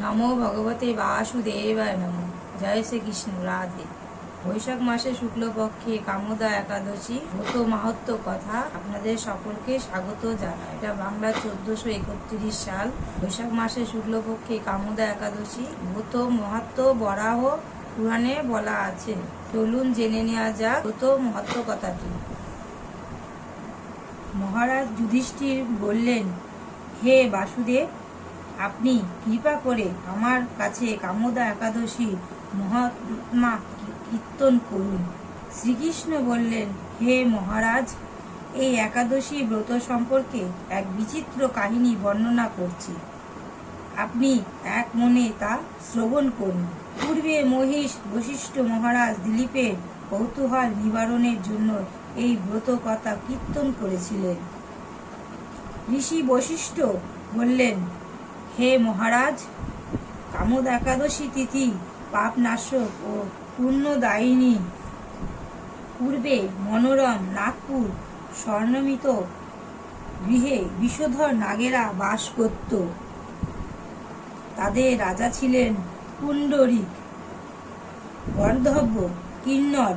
নমো ভগবতে বাসুদেবায় নমো জয় শ্রীকৃষ্ণ রাধে বৈশাখ মাসে শুক্লপক্ষে কামদা একাদশী ব্রত মাহাত্ম কথা আপনাদের সকলকে স্বাগত জানাই। এটা বাংলা চোদ্দশো একত্রিশ সাল। বৈশাখ মাসে শুক্লপক্ষে কামদা একাদশী ব্রত মাহাত্ম বরাহ পুরাণে বলা আছে। চলুন জেনে নেওয়া যাক ব্রত মহাত্ম কথাটি। মহারাজ যুধিষ্ঠির বললেন, হে বাসুদেব আপনি কৃপা করে আমার কাছে কামদা একাদশী মহাত্মা কীর্তন করুন। শ্রীকৃষ্ণ বললেন, হে মহারাজ, এই একাদশী ব্রত সম্পর্কে এক বিচিত্র কাহিনী বর্ণনা করছি। আপনি এক মনে তা শ্রবণ করুন। পূর্বে মহিষ বশিষ্ঠ মহারাজ দিলীপের কৌতূহল নিবারণের জন্য এই ব্রত কথা কীর্তন করেছিলেন। ঋষি বশিষ্ঠ বললেন হে মহারাজ, কামদ একাদশী তিথি পাপনাশক ও পুণ্যদায়িনী। পূর্বে মনোরম নাগপুর, স্বর্ণমিত গৃহে বিষধর নাগেরা বাস করত। তাদের রাজা ছিলেন পুণ্ডরিক। গর্ধব্য, কিন্নর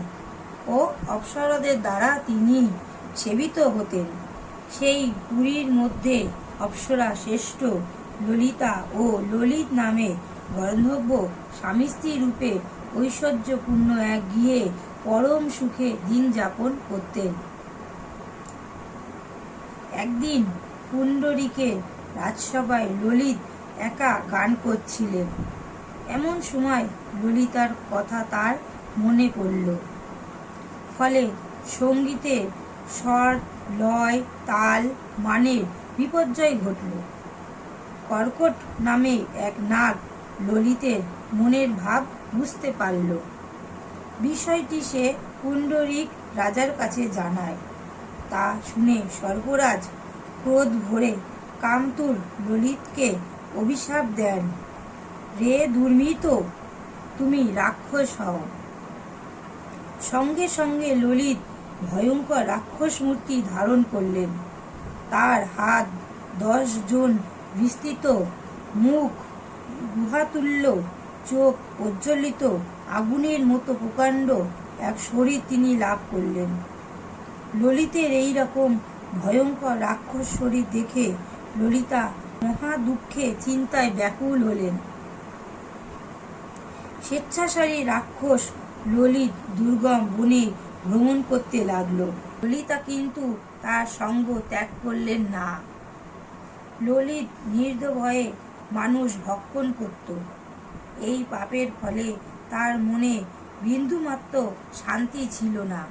ও অপ্সরদের দ্বারা তিনি সেবিত হতেন। সেই পুরীর মধ্যে অপ্সরা শ্রেষ্ঠ ললিতা ও ললিত নামে গন্ধর্ব স্বামী স্ত্রী রূপে ঐশ্বর্যপূর্ণ এক গৃহে পরম সুখে দিন যাপন করতেন। একদিন পুণ্ডরীকের রাজসভায় ললিত একা গান করছিলেন। এমন সময় ললিতার কথা তার মনে পড়ল। ফলে সঙ্গীতের স্বর, লয়, তাল মানের বিপর্যয় ঘটল। কর্কট নামে এক নাগ ললিতের মনের ভাব বুঝতে পারল। বিষয়টি সে পুণ্ডরিক রাজার কাছে জানায়। তা শুনে সর্বরাজ ক্রোধ ভরে কামতুর ললিতকে অভিশাপ দেন। রে দুর্মিত, তুমি রাক্ষস হও। সঙ্গে সঙ্গে ললিত ভয়ঙ্কর রাক্ষস মূর্তি ধারণ করলেন। তার হাত দশ জন বিস্তৃত মুখ, গুহাতুল্য, চোখ প্রজ্বলিত, আগুনের মতো প্রকাণ্ড এক শরীর তিনি লাভ করলেন। ললিতের এই রকম ভয়ঙ্কর রাক্ষস শরীর দেখে ললিতা মহা দুঃখে চিন্তায় ব্যাকুল হলেন। স্বেচ্ছাচারী রাক্ষস ললিত দুর্গম বনে ভ্রমণ করতে লাগল। ললিতা কিন্তু তার সঙ্গ ত্যাগ করলেন না। ললিত নির্দভয়ে মানুষ ভক্ষণ করত। এই পাপের ফলে তার মনে বিন্দুমাত্র শান্তি ছিল না।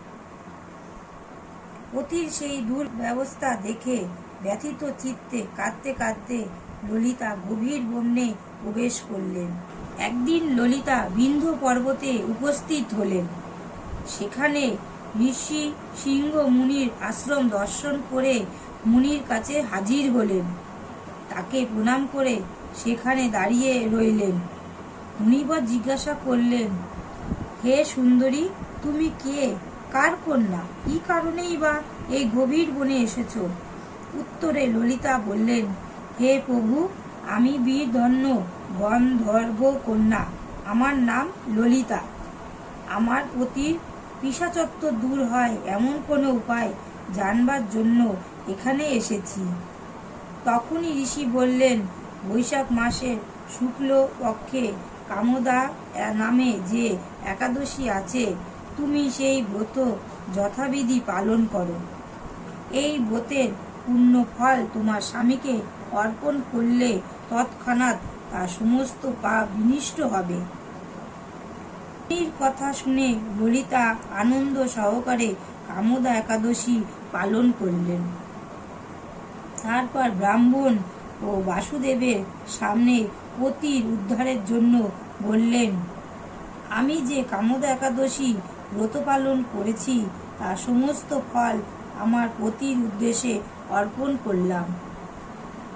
পতির সেই দুর্ব্যবস্থা দেখে ব্যথিত চিত্তে কাঁদতে কাঁদতে ললিতা গভীর বন্যে প্রবেশ করলেন। একদিন ললিতা বিন্ধু পর্বতে উপস্থিত হলেন। সেখানে ঋষি সিংহ মুনির আশ্রম দর্শন করে মুনির কাছে হাজির হলেন। তাকে প্রণাম করে সেখানে দাঁড়িয়ে রইলেন। মুনিবর জিজ্ঞাসা করলেন, হে সুন্দরী, তুমি কে? কার কন্যা? কি কারণেই বা এই গভীর বনে এসেছ? উত্তরে ললিতা বললেন, হে প্রভু, আমি বীর ধন্য গন্ধর্ব কন্যা। আমার নাম ললিতা। আমার প্রতি পিসাচত্ব দূর হয় এমন কোনো উপায় জানবার জন্য এখানে এসেছি। তখনই ঋষি বললেন, বৈশাখ মাসের শুক্ল পক্ষে কামদা নামে যে একাদশী আছে, তুমি সেই ব্রত যথাবিধি পালন করো। এই ব্রতের পূর্ণ ফল তোমার স্বামীকে অর্পণ করলে তৎক্ষণাৎ তার সমস্ত পাপ বিনিষ্ট হবে। কথা শুনে ললিতা আনন্দ সহকারে কামদা একাদশী পালন করলেন। তারপর ব্রাহ্মণ ও বাসুদেবের সামনে পতির উদ্ধারের জন্য বললেন, আমি যে কামদা একাদশী ব্রত পালন করেছি, তা সমস্ত ফল আমার পতির উদ্দেশ্যে অর্পণ করলাম।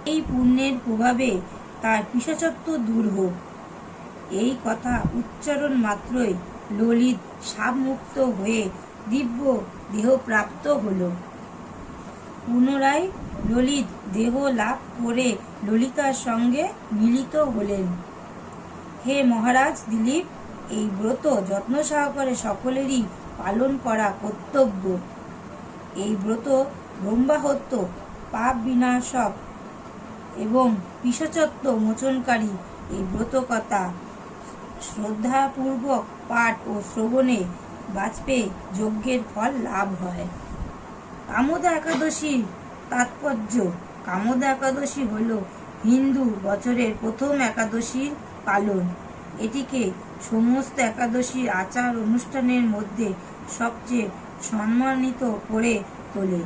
এই পুণ্যের প্রভাবে তার পিসাচত্ব দূর হোক। এই কথা উচ্চারণ মাত্রই ললিত সাপমুক্ত হয়ে দিব্য দেহপ্রাপ্ত হল। পুনরায় ললিত দেহ লাভ করে ললিতার সঙ্গে মিলিত হলেন। হে মহারাজ, দিলীপ, এই ব্রত যত্ন সহকারে সকলেরই পালন করা কর্তব্য। এই ব্রত ব্রহ্মাহত্য, পাপ বিনাশক এবং পিশচত্ব মোচনকারী এই ব্রতকথা শ্রদ্ধাপূর্বক পাঠ ও শ্রবণে বাজপেয়ী যজ্ঞের ফল লাভ হয়। কামদা একাদশীর তাৎপর্য। কামদা একাদশী হল হিন্দু বছরের প্রথম একাদশীর পালন। এটিকে সমস্ত একাদশীর আচার অনুষ্ঠানের মধ্যে সবচেয়ে সম্মানিত করে তোলে।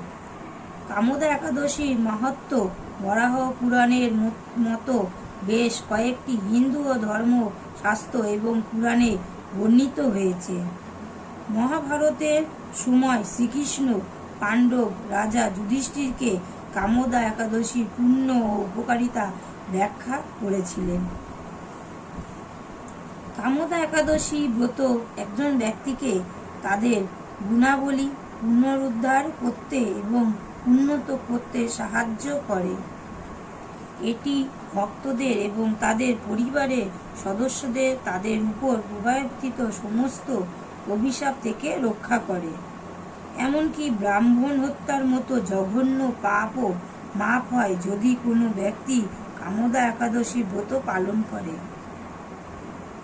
কামদা একাদশীর মাহাত্ম বরাহ পুরাণের মত- মতো বেশ কয়েকটি হিন্দু ও ধর্ম শাস্ত্র এবং পুরাণে বর্ণিত হয়েছে। মহাভারতের সময় শ্রীকৃষ্ণ পাণ্ডব রাজা যুধিষ্ঠিরকে কামদা একাদশীর পুণ্য ও উপকারিতা ব্যাখ্যা করেছিলেন। কামদা একাদশী ব্রত একজন ব্যক্তিকে তাদের গুণাবলী, পুনরুদ্ধার করতে এবং উন্নত করতে সাহায্য করে। এটি ভক্তদের এবং তাদের পরিবারের সদস্যদের তাদের উপর প্রভাবিত সমস্ত অভিশাপ থেকে রক্ষা করে। এমনকি ব্রাহ্মণ হত্যার মতো জঘন্য পাপও মাপ হয় যদি কোনো ব্যক্তি কামদা একাদশী ব্রত পালন করে।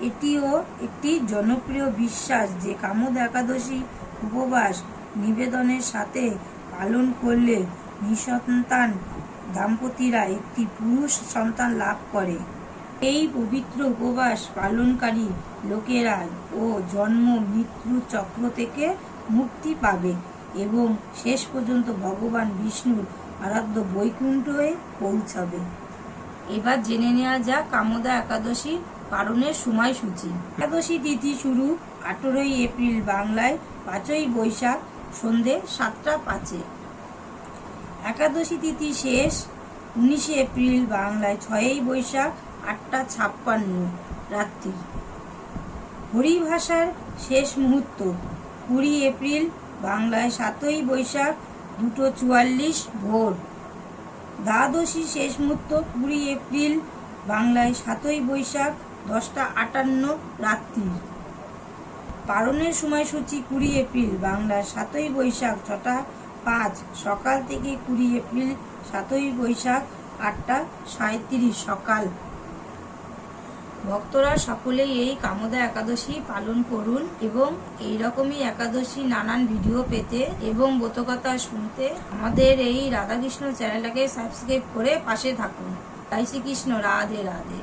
এটিও একটি জনপ্রিয় বিশ্বাস যে কামদা একাদশী উপবাস নিবেদনের সাথে পালন করলে নিঃসন্তান দাম্পতিরা একটি পুরুষ সন্তান লাভ করে। এই পবিত্র উপবাস পালনকারী লোকেরা ও জন্ম মৃত্যু চক্র থেকে মুক্তি পাবে এবং শেষ পর্যন্ত ভগবান বিষ্ণুর আরাধ্য বৈকুণ্ঠে পৌঁছাবে। এবার জেনে নেওয়া যাক কামদা একাদশী পালনের সময়সূচি। একাদশী তিথি শুরু আঠেরোই এপ্রিল বাংলায়, পাঁচই বৈশাখ সন্ধে সাতটা পাঁচে। একাদশী তিথি শেষ উনিশে এপ্রিল বাংলায়, ছয়ই বৈশাখ আটটা ছাপ্পান্ন রাত্রি। হরিভাষার শেষ মুহূর্ত কুড়ি এপ্রিল, বাংলায় সাতই বৈশাখ, দুটো চুয়াল্লিশ ভোর। দ্বাদশী শেষ মুহূর্ত, কুড়ি এপ্রিল, বাংলায় সাতই বৈশাখ, দশটা আটান্ন রাত্রি। পালনের সময়সূচি কুড়ি এপ্রিল বাংলার সাতই বৈশাখ, ছটা পাঁচ। সকাল থেকে কুড়ি এপ্রিল, সাতই বৈশাখ, আটটা সাঁত্রিশ সকাল। ভক্তরা সকলেই এই কামদা একাদশী পালন করুন এবং এই রকমই একাদশী নানান ভিডিও পেতে এবং বোতকথা শুনতে আমাদের এই রাধাকৃষ্ণ চ্যানেলটাকে সাবস্ক্রাইব করে পাশে থাকুন। তাই শ্রীকৃষ্ণ, রাধে রাধে।